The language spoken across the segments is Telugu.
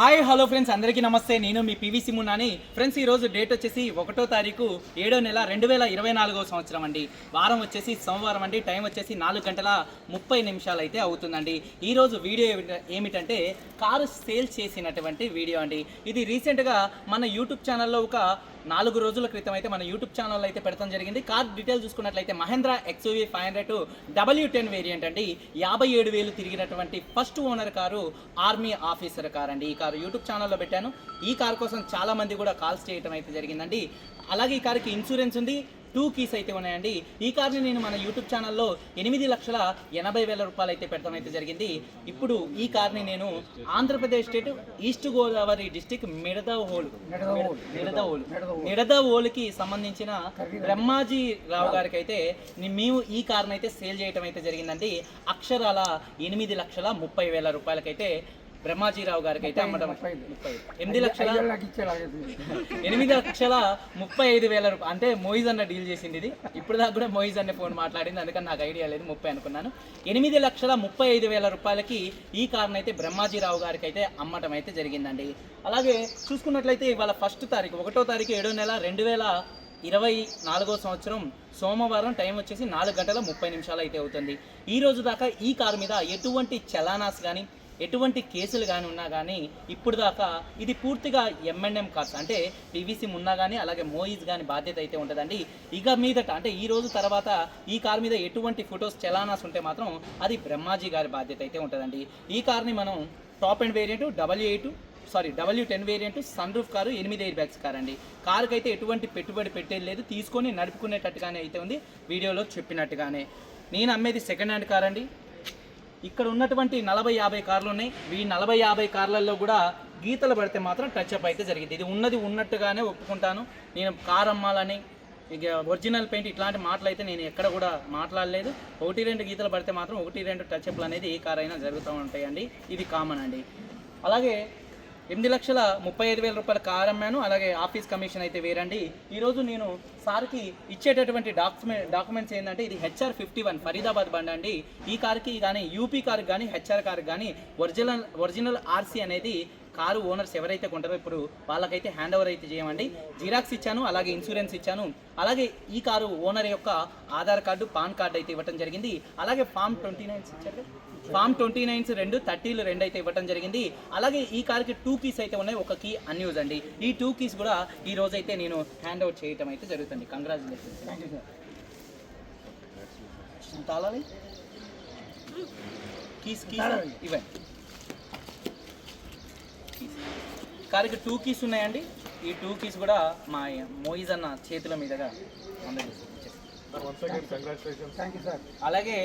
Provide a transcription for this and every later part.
హాయ్ హలో ఫ్రెండ్స్ అందరికీ నమస్తే. నేను మీ పివి మున్నాని ఫ్రెండ్స్ ఈ రోజు డేట్ వచ్చేసి ఒకటో తారీఖు ఏడో నెల రెండు వేల ఇరవై నాలుగో సంవత్సరం అండి. వారం వచ్చేసి సోమవారం అండి. టైం వచ్చేసి నాలుగు గంటల ముప్పై నిమిషాలు అయితే అవుతుందండి ఈరోజు వీడియో ఏమిటంటే కారు సేల్ చేసినటువంటి వీడియో అండి. ఇది రీసెంట్గా మన యూట్యూబ్ ఛానల్లో ఒక నాలుగు రోజుల క్రితం అయితే మన యూట్యూబ్ ఛానల్ అయితే పెడతాం జరిగింది. కార్ డీటెయిల్ చూసుకున్నట్లయితే Mahindra XUV five hundred W ten variant అండి. యాభై ఏడు వేలు తిరిగినటువంటి first owner car army officer car అండి. ఈ కారు యూట్యూబ్ ఛానల్లో పెట్టాను. ఈ కార్ కోసం చాలా మంది కూడా కాల్స్ చేయడం అయితే జరిగిందండి. అలాగే ఈ కారుకి ఇన్సూరెన్స్ ఉంది. టూ కీస్ అయితే ఉన్నాయండి. ఈ కార్ని నేను మన యూట్యూబ్ ఛానల్లో ఎనిమిది లక్షల ఎనభై వేల రూపాయలు అయితే పెడతాం అయితే జరిగింది. ఇప్పుడు ఈ కార్ని నేను Andhra Pradesh state east Godavari district Midadavolu Midadavolu మిడదవోలుకి సంబంధించిన బ్రహ్మాజీ రావు గారికి అయితే మేము ఈ కార్ని అయితే సేల్ చేయడం అయితే జరిగిందండి. అక్షరాల ఎనిమిది లక్షల ముప్పై వేల రూపాయలకైతే బ్రహ్మాజీరావు గారికి అయితే అమ్మడం ముప్పై ఎనిమిది లక్షల ఎనిమిది లక్షల ముప్పై ఐదు వేల రూపాయలు అంటే మోయిజ్ అన్న డీల్ చేసింది ఇది. ఇప్పుడు దాకా కూడా మోయిజ్ అనే ఫోన్ మాట్లాడింది. అందుకని నాకు ఐడియా లేదు. ముప్పై అనుకున్నాను. ఎనిమిది లక్షల ముప్పై ఐదు వేల రూపాయలకి ఈ కార్ని అయితే బ్రహ్మాజీరావు గారికి అయితే అమ్మటం అయితే జరిగిందండి. అలాగే చూసుకున్నట్లయితే ఇవాళ ఫస్ట్ తారీఖు ఒకటో తారీఖు ఏడో నెల రెండు వేల ఇరవై నాలుగో సంవత్సరం సోమవారం టైం వచ్చేసి నాలుగు గంటల ముప్పై నిమిషాలు అయితే అవుతుంది. ఈ రోజు దాకా ఈ కారు మీద ఎటువంటి చలానాస్ కానీ ఎటువంటి కేసులు కానీ ఉన్నా కానీ ఇప్పుడు దాకా ఇది పూర్తిగా ఎంఎన్ఎం కార్స్ అంటే పీవీసీ ఉన్నా కానీ అలాగే మోయిజ్ కానీ బాధ్యత అయితే ఉంటుందండి. ఇక మీదట అంటే ఈ రోజు తర్వాత ఈ కార్ మీద ఎటువంటి ఫొటోస్ చలానాస్ ఉంటే మాత్రం అది బ్రహ్మాజీ గారి బాధ్యత అయితే ఉంటుందండి. ఈ కార్ని మనం top and variant double eight sorry W ten variant sun roof car ఎనిమిది ఎయిర్ బ్యాగ్స్ కార్ అండి కారుకి అయితే ఎటువంటి పెట్టుబడి పెట్టేది లేదు. తీసుకొని నడుపుకునేటట్టుగానే అయితే ఉంది. వీడియోలో చెప్పినట్టుగానే. నేను అమ్మేది సెకండ్ హ్యాండ్ కార్ అండి ఇక్కడ ఉన్నటువంటి నలభై యాభై కార్లు ఉన్నాయి ఈ నలభై యాభై కార్లలో కూడా గీతలు పడితే మాత్రం టచ్అప్ అయితే జరిగింది. ఇది ఉన్నది ఉన్నట్టుగానే ఒప్పుకుంటాను. నేను కార్ అమ్మాలని ఇక ఒరిజినల్ పెయింట్ ఇట్లాంటి మాటలు అయితే నేను ఎక్కడ కూడా మాట్లాడలేదు. ఒకటి రెండు గీతలు పడితే మాత్రం ఒకటి రెండు టచ్అప్లు అనేది ఏ కార్ అయినా జరుగుతూ ఉంటాయండి. ఇది కామన్ అండి. అలాగే ఎనిమిది లక్షల ముప్పై ఐదు వేల రూపాయల కార్ అమ్మాను అలాగే ఆఫీస్ కమిషన్ అయితే వేరండి. ఈరోజు నేను సార్కి ఇచ్చేటటువంటి డాక్యుమెంట్ డాక్యుమెంట్స్ ఏంటంటే ఇది హెచ్ఆర్ ఫిఫ్టీ వన్ ఫరీదాబాద్ బండి అండి. ఈ కార్కి కానీ యూపీ కార్కి కానీ హెచ్ఆర్ కార్కి కానీ ఒరిజినల్ ఒరిజినల్ ఆర్సీ అనేది కారు ఓనర్స్ ఎవరైతే కొంటారో ఇప్పుడు వాళ్ళకైతే హ్యాండ్ ఓవర్ అయితే చేయమండి. జిరాక్స్ ఇచ్చాను అలాగే ఇన్సూరెన్స్ ఇచ్చాను. అలాగే ఈ కారు ఓనర్ యొక్క ఆధార్ కార్డు పాన్ కార్డు అయితే ఇవ్వడం జరిగింది. అలాగే ఫామ్ ట్వంటీ నైన్స్ ఇచ్చారు. ఫామ్ ట్వంటీ నైన్స్ రెండు థర్టీలు రెండు అయితే ఇవ్వడం జరిగింది. అలాగే ఈ కార్కి టూ కీస్ అయితే ఉన్నాయి. ఒక కీ అన్యూజ్ అండి. ఈ టూ కీస్ కూడా ఈ రోజు అయితే నేను హ్యాండ్ అవుట్ చేయటం అయితే జరుగుతుంది. కంగ్రాచులేషన్స్ తాళాలి? కీస్ కీస్ ఇవ్వండి. కార్కి టూ కీస్ ఉన్నాయండి. ఈ టూ కీస్ కూడా మా మోయిజ్ అన్న చేతుల మీదుగా అందజేసి అలాగే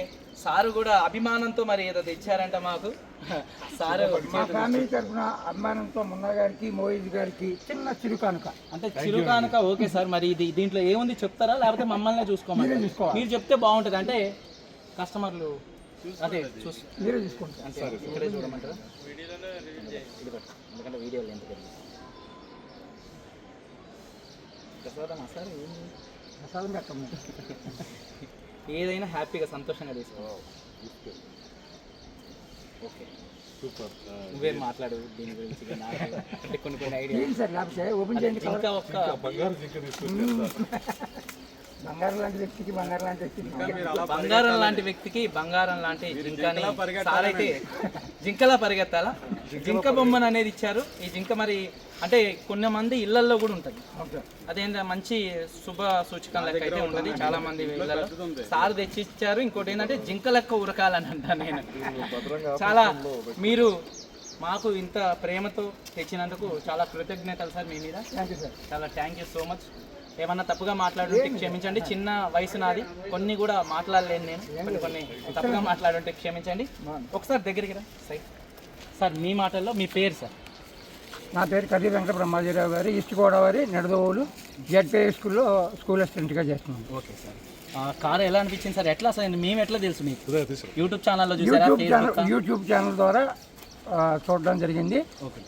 సారు కూడా అభిమానంతో మరి ఏదో తెచ్చారంట మాకు. సారు మా ఫ్యామిలీ తరఫున అభిమానంతో మున్నా గారికి మోయిజ్ గారికి చిన్న చిరుకానుక. అంటే చిరుకానుక ఓకే సార్ మరి ఇది దీంట్లో ఏముంది చెప్తారా? లేకపోతే మమ్మల్ని చూసుకోమని. మీరు చెప్తే బాగుంటుంది. అంటే కస్టమర్లు అదే మీరే చూసుకుంటారు ఇక్కడే చూడమంటారా. ఎందుకంటే సార్? ప్రసాదం పెట్టము ఏదైనా హ్యాపీగా సంతోషంగా తీసుకో ఓకే. నువ్వే మాట్లాడు దీని గురించి అంటే కొన్ని కొన్ని ఐడియా ఏంటి సార్ లేకపోతే ఓపెన్ చేయండి ఇంకా ఒక్క బంగారం లాంటి వ్యక్తికి బంగారం లాంటి వ్యక్తికి బంగారం లాంటి వ్యక్తికి బంగారం లాంటి జింకని జింకలా పరిగెత్తాలా? జింక బొమ్మను అనేది ఇచ్చారు. ఈ జింక మరి అంటే కొన్ని మంది ఇళ్ళల్లో కూడా ఉంటుంది. అదేంటే మంచి శుభ సూచకం లెక్క అయితే ఉంటుంది. చాలా మంది ఇళ్ళలో సార్ తెచ్చి ఇచ్చారు ఇంకోటి ఏంటంటే జింక లెక్క ఉరకాలని అంటాను నేను. చాలా మీరు మాకు ఇంత ప్రేమతో తెచ్చినందుకు చాలా కృతజ్ఞతలు సార్ మీ మీద. చాలా థ్యాంక్ యూ సో మచ్ ఏమన్నా తప్పుగా మాట్లాడుంటే క్షమించండి. చిన్న వయసు నాది. కొన్ని కూడా మాట్లాడలేను నేను. కొన్ని కొన్ని తప్పుగా మాట్లాడుంటే క్షమించండి. ఒకసారి దగ్గరికి రా. సై సార్ మీ మాటల్లో మీ పేరు సార్. నా పేరు కర్రీ వెంకట బ్రహ్మాజీరావు గారు. ఈస్ట్ గోదావరి నిడదవోలు జెడ్పీఐ స్కూల్లో స్కూల్ అసిస్టెంట్గా చేస్తున్నాను ఓకే సార్. కార్ ఎలా అనిపించింది సార్? ఎట్లా సార్? మేము ఎట్లా తెలుసు మీకు? యూట్యూబ్ ఛానల్లో చూసారా? యూట్యూబ్ ఛానల్ యూట్యూబ్ ఛానల్ ద్వారా ఆ, చూడడం జరిగింది.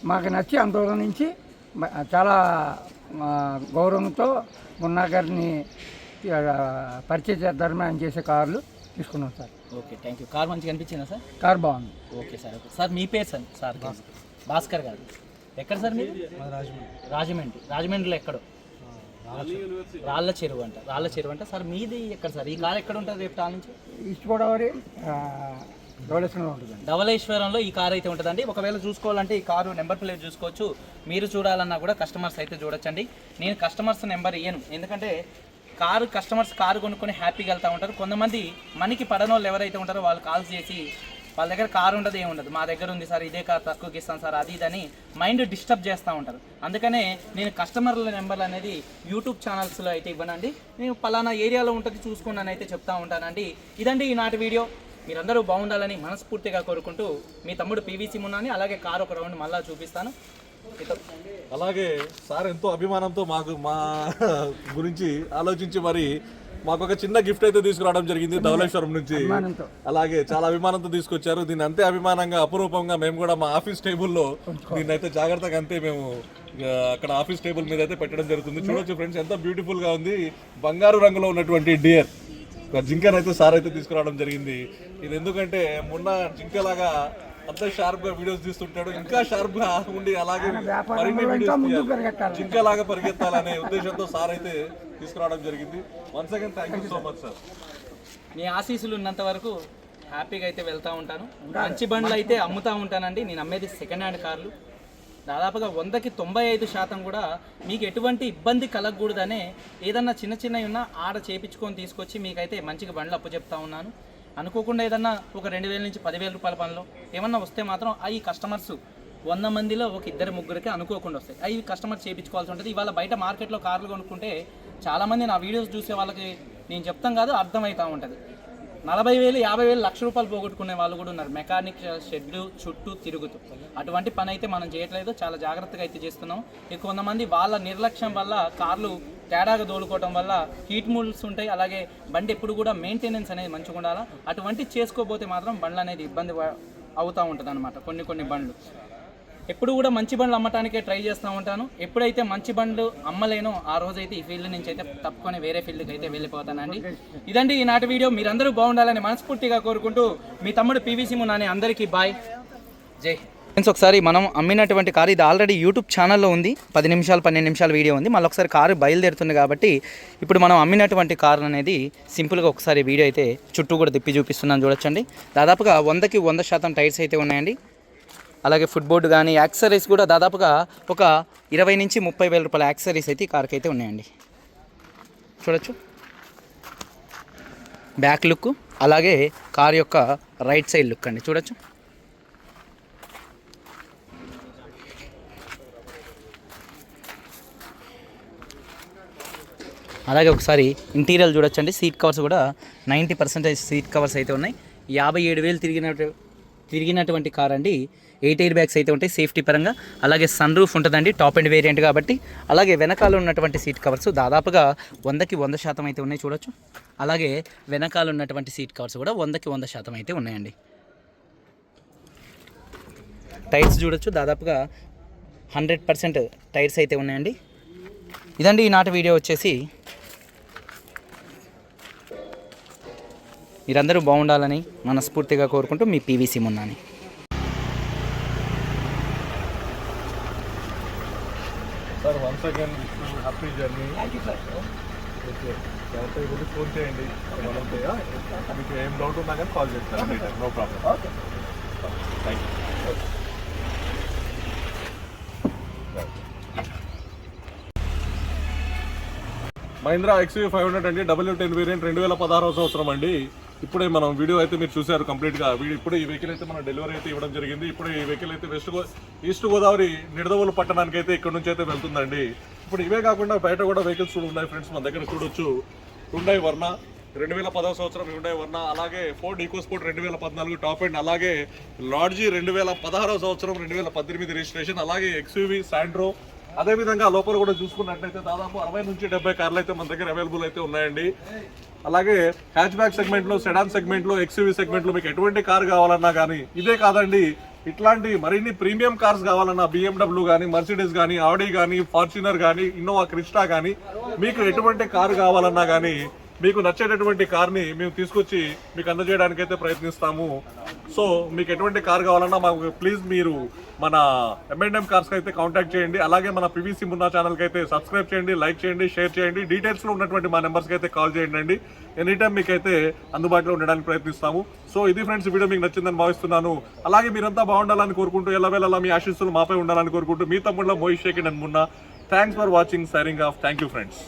మాకు నచ్చి అందులో నుంచి చాలా గౌరవంతో మున్నా గారిని పరిచయ ఆయన చేసే కార్లు. తీసుకున్నాం sir. Okay thank you car మంచిగా అనిపించిందా సార్? కార్ బాగుంది. Okay sir okay. సార్ మీ పేరు సార్? సార్ భాస్కర్ గారు. ఎక్కడ సార్ మీరు? రాజమండ్రి. రాజమండ్రిలో ఎక్కడో? రాళ్ళ చెరువు అంట రాళ్ళ చెరువు అంట. సార్ మీది ఎక్కడ సార్? ఈ కార్ ఎక్కడ ఉంటుంది రేపు తా నుంచి? ఈస్ట్ గోదావరి ఉంటుందండి. ధవళేశ్వరంలో ఈ కార్ అయితే ఉంటుందండి. ఒకవేళ చూసుకోవాలంటే ఈ కారు నెంబర్ ప్లేట్ చూసుకోవచ్చు. మీరు చూడాలన్నా కూడా కస్టమర్స్ అయితే చూడొచ్చండి. నేను కస్టమర్స్ నెంబర్ ఇయ్యను. ఎందుకంటే కారు కస్టమర్స్ కారు కొనుక్కొని హ్యాపీగా వెళ్తూ ఉంటారు. కొంతమంది మనకి పడని వాళ్ళు ఎవరైతే ఉంటారో వాళ్ళు కాల్స్ చేసి వాళ్ళ దగ్గర కారు ఉండదు ఏమి ఉండదు. మా దగ్గర ఉంది సార్ ఇదే కార్ తక్కువకి ఇస్తాను సార్ అది ఇదని మైండ్ డిస్టర్బ్ చేస్తూ ఉంటారు. అందుకనే నేను కస్టమర్ల నెంబర్లు అనేది యూట్యూబ్ ఛానల్స్లో అయితే ఇవ్వనండి. నేను పలానా ఏరియాలో ఉంటుంది చూసుకున్నాను అయితే చెప్తా ఉంటానండి. ఇదండి ఈనాటి వీడియో. మీరందరూ బాగుండాలని మనస్ఫూర్తిగా కోరుకుంటూ మీ తమ్ముడు పీవీసీ మున్నాని అలాగే కారు ఒక రౌండ్ మళ్ళీ చూపిస్తాను. అలాగే సార్ ఎంతో అభిమానంతో మాకు మా గురించి ఆలోచించి మరి మాకు ఒక చిన్న గిఫ్ట్ అయితే తీసుకురావడం జరిగింది ధవళేశ్వరం నుంచి. అలాగే చాలా అభిమానంతో తీసుకొచ్చారు. దీన్ని అంతే అభిమానంగా అపురూపంగా మేము కూడా మా ఆఫీస్ టేబుల్లో దీన్ని అయితే జాగ్రత్తగా అంతే మేము అక్కడ ఆఫీస్ టేబుల్ మీద అయితే పెట్టడం జరుగుతుంది. చూడొచ్చు ఫ్రెండ్స్ ఎంత బ్యూటిఫుల్గా ఉంది. బంగారు రంగులో ఉన్నటువంటి డియర్ జింకనైతే సార్ అయితే తీసుకురావడం జరిగింది. ఇది ఎందుకంటే మొన్న జింకలాగా అంత షార్ప్గా వీడియోస్ తీస్తుంటాడు. ఇంకా షార్ప్గా ఉండి అలాగే మరిన్ని ఇంకా. జింకలాగా పరిగెత్తాలనే ఉద్దేశంతో సార్ అయితే తీసుకురావడం జరిగింది. Once again thank you so much sir మీ ఆశీస్సులు ఉన్నంత వరకు హ్యాపీగా అయితే వెళ్తూ ఉంటాను. మంచి బండ్లు అయితే అమ్ముతూ ఉంటానండి. నేను అమ్మేది సెకండ్ హ్యాండ్ కార్లు. దాదాపుగా వందకి తొంభై ఐదు శాతం కూడా మీకు ఎటువంటి ఇబ్బంది కలగకూడదనే ఏదన్నా చిన్న చిన్నవి ఉన్నా ఆడ చేపించుకొని తీసుకొచ్చి మీకైతే మంచిగా బండ్లు అప్పు చెప్తా ఉన్నాను. అనుకోకుండా ఏదన్నా ఒక రెండు వేల నుంచి పదివేల రూపాయల పనులు ఏమన్నా వస్తే మాత్రం అవి కస్టమర్స్ వంద మందిలో ఒక ఇద్దరు ముగ్గురికి అనుకోకుండా వస్తాయి. అవి కస్టమర్ చేయించుకోవాల్సి ఉంటుంది. ఇవాళ బయట మార్కెట్లో కార్లు కొనుక్కుంటే చాలామంది నా వీడియోస్ చూసే వాళ్ళకి నేను చెప్తాం కాదు అర్థమవుతూ ఉంటుంది. నలభై వేలు యాభై వేలు లక్ష రూపాయలు పోగొట్టుకునే వాళ్ళు కూడా ఉన్నారు. మెకానిక్ షెడ్లు చుట్టూ తిరుగుతూ. అటువంటి పని అయితే మనం చేయట్లేదు. చాలా జాగ్రత్తగా అయితే చేస్తున్నాం. ఇక కొంతమంది వాళ్ళ నిర్లక్ష్యం వల్ల కార్లు తేడాగా దోలుకోవటం వల్ల హీట్ మూల్స్ ఉంటాయి అలాగే బండి ఎప్పుడు కూడా మెయింటెనెన్స్ అనేది మంచిగా ఉండాలి? అటువంటి చేసుకోకపోతే మాత్రం బండ్లు అనేది ఇబ్బంది అవుతూ ఉంటుంది అనమాట కొన్ని కొన్ని బండ్లు. ఎప్పుడు కూడా మంచి బండ్లు అమ్మటానికే ట్రై చేస్తూ ఉంటాను. ఎప్పుడైతే మంచి బండ్లు అమ్మలేనో ఆ రోజైతే ఈ ఫీల్డ్ నుంచి అయితే తప్పుకొని వేరే ఫీల్డ్కి అయితే వెళ్ళిపోతానండి. ఇదండి ఈనాటి వీడియో. మీరందరూ బాగుండాలని మనస్ఫూర్తిగా కోరుకుంటూ మీ తమ్ముడు పీవీసీ నాని అందరికీ బాయ్. జై ఫ్రెండ్స్ ఒకసారి మనం అమ్మినటువంటి కారు ఇది ఆల్రెడీ యూట్యూబ్ ఛానల్లో ఉంది. పది నిమిషాలు పన్నెండు నిమిషాల వీడియో ఉంది. మళ్ళీ ఒకసారి కారు బయలుదేరుతుంది కాబట్టి ఇప్పుడు మనం అమ్మినటువంటి కారు అనేది సింపుల్గా ఒకసారి వీడియో అయితే చుట్టూ కూడా తిప్పి చూపిస్తున్నాను చూడొచ్చండి. దాదాపుగా వందకి వంద శాతం టైర్స్ అయితే ఉన్నాయండి. అలాగే ఫుట్బోర్డ్ కానీ యాక్సరీస్ కూడా దాదాపుగా ఒక ఇరవై నుంచి ముప్పై వేల రూపాయల యాక్సరీస్ అయితే ఈ కార్కి అయితే ఉన్నాయండి. చూడొచ్చు. బ్యాక్ లుక్ అలాగే కార్ యొక్క రైట్ సైడ్ లుక్ అండి. చూడొచ్చు. అలాగే ఒకసారి ఇంటీరియర్ చూడొచ్చండి. సీట్ కవర్స్ కూడా నైంటీ పర్సెంటేజ్ సీట్ కవర్స్ అయితే ఉన్నాయి. యాభై ఏడు వేలు తిరిగిన తిరిగినటువంటి కార్ అండి. ఎయిట్ ఎయిర్ బ్యాగ్స్ అయితే ఉంటాయి సేఫ్టీ పరంగా. అలాగే సన్ రూఫ్ ఉంటుందండి టాప్ అండ్ వేరియంట్ కాబట్టి. అలాగే వెనకాల ఉన్నటువంటి సీట్ కవర్స్ దాదాపుగా వందకి వంద శాతం అయితే ఉన్నాయి చూడొచ్చు. అలాగే వెనకాల ఉన్నటువంటి సీట్ కవర్స్ కూడా వందకి వంద శాతం అయితే ఉన్నాయండి. టైర్స్ చూడొచ్చు దాదాపుగా హండ్రెడ్ పర్సెంట్ టైర్స్ అయితే ఉన్నాయండి. ఇదండి ఈనాటి వీడియో వచ్చేసి మీరందరూ బాగుండాలని మనస్ఫూర్తిగా కోరుకుంటూ మీ PVC మున్నాని. Sir once again happy journey okay వెళ్ళి ఫోన్ చేయండి. మీకు ఏం డౌట్ ఉన్నా కానీ కాల్ చేస్తాను no problem okay thank you Mahindra XU five hundred అండి డబ్ల్యూ టెన్ వేరియంట్ రెండు వేల పదహారవ సంవత్సరం అండి. ఇప్పుడే మనం వీడియో అయితే మీరు చూసారు కంప్లీట్గా ఇప్పుడే ఈ వెహికల్ అయితే మన డెలివరీ అయితే ఇవ్వడం జరిగింది. ఇప్పుడే ఈ వెహికల్ అయితే west go east Godavari Nidadavolu పట్టణానికి అయితే ఇక్కడ నుంచి అయితే వెళ్తుందండి. ఇప్పుడు ఇవే కాకుండా బయట కూడా వెహికల్స్ కూడా ఉన్నాయి ఫ్రెండ్స్ మన దగ్గర చూడొచ్చు. హుండై వర్ణ రెండు వేల పదవ సంవత్సరం హుండై వర్ణ అలాగే ఫోర్డ్ ఈకోస్పోర్ట్ రెండు వేల పద్నాలుగు టాప్ అండ్ అలాగే లాడ్జీ రెండు వేల పదహారవ సంవత్సరం రెండు వేల పద్దెనిమిది రిజిస్ట్రేషన్ అలాగే ఎక్స్యూవి శాండ్రో అదే విధంగా లోపల కూడా చూసుకున్నట్లయితే దాదాపు అరవై నుంచి డెబ్బై కార్లు అయితే మన దగ్గర అవైలబుల్ అయితే ఉన్నాయండి. అలాగే హ్యాచ్ బ్యాక్ సెగ్మెంట్లో సెడాన్ సెగ్మెంట్లో ఎక్స్యూవీ సెగ్మెంట్లో మీకు ఎటువంటి కార్ కావాలన్నా కానీ ఇదే కాదండి. ఇట్లాంటి మరిన్ని ప్రీమియం కార్స్ కావాలన్నా బిఎండబ్ల్యూ కానీ మర్సిడీస్ కానీ ఆడి కానీ ఫార్చునర్ కానీ ఇన్నోవా క్రిస్టా కానీ మీకు ఎటువంటి కారు కావాలన్నా కానీ మీకు నచ్చేటటువంటి కార్ని మేము తీసుకొచ్చి మీకు అందజేయడానికి అయితే ప్రయత్నిస్తాము. సో మీకు ఎటువంటి కార్ కావాలన్నా మాకు ప్లీజ్ మీరు మన ఎంఎన్ఎం కార్స్కి అయితే కాంటాక్ట్ చేయండి. అలాగే మన పివిసి మున్నా ఛానల్కి అయితే సబ్స్క్రైబ్ చేయండి లైక్ చేయండి షేర్ చేయండి. డీటెయిల్స్లో ఉన్నటువంటి మా నెంబర్స్కి అయితే కాల్ చేయండి అండి. ఎనీ టైం మీకు అయితే అందుబాటులో ఉండడానికి ప్రయత్నిస్తాము. సో ఇది ఫ్రెండ్స్ వీడియో మీకు నచ్చిందని భావిస్తున్నాను. అలాగే మీరంతా బాగుండాలని కోరుకుంటూ ఎల్లవేళలా మీ ఆశీస్సులు మాపై ఉండాలని కోరుకుంటూ మీ తమ్ముళ్ళ మోహిషేకి నన్ను Munna thanks for watching signing off thank you friends